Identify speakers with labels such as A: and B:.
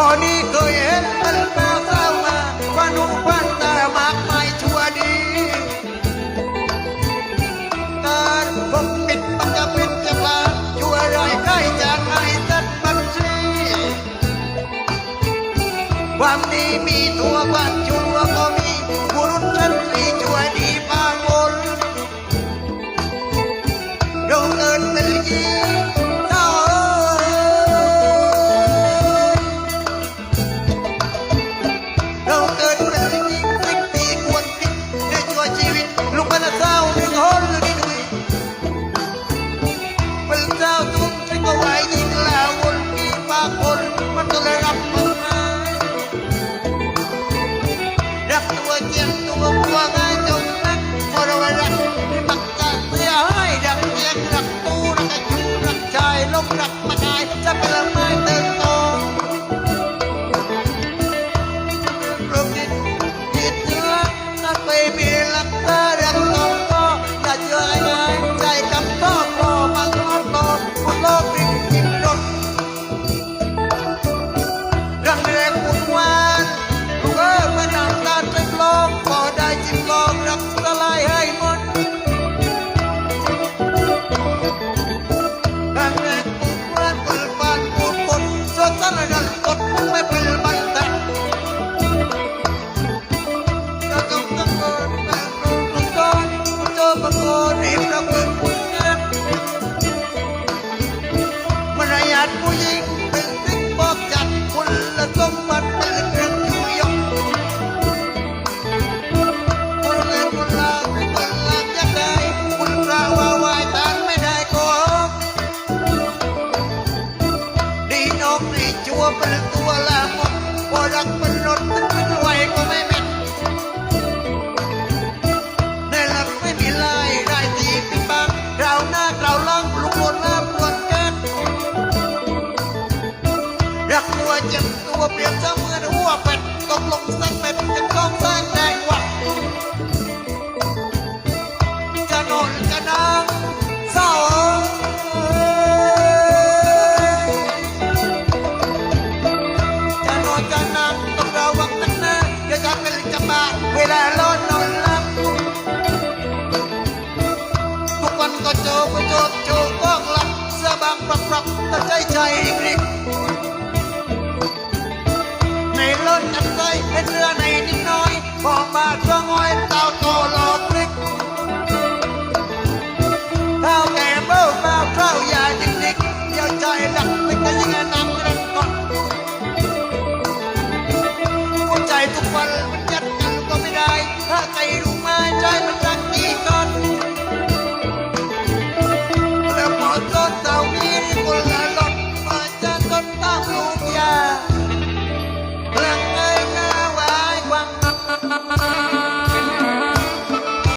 A: พอนี้เคยเห็นมันแปลเศร้ามาว่านุ่มพันตามากมายชั่วดี การปกปิดมันจะปิดจะปลาชั่วร้ายใกล้จากไอ้สัตว์บัญชีความดีมีตัวความชั่วก็มีบุรุษชั้นสีชั่วดีพางคนเราเอินเป็นยี รักตัวเจ็บตัวเปรียบเสมือนหัวเป็ดตกลงสักเป็ดจะต้องสร้างแดงวัดจะนอนจะนั่งเศร้าจะนอนจะนั่งต้องระวังนักหนาเดี๋ยวจะเป็นจะมาเวลาร้อนนอนหลับทุกวันก็โจกโจกโจกก้องหลับเสื้อบางปรับปรับแต่ใจใจริกริก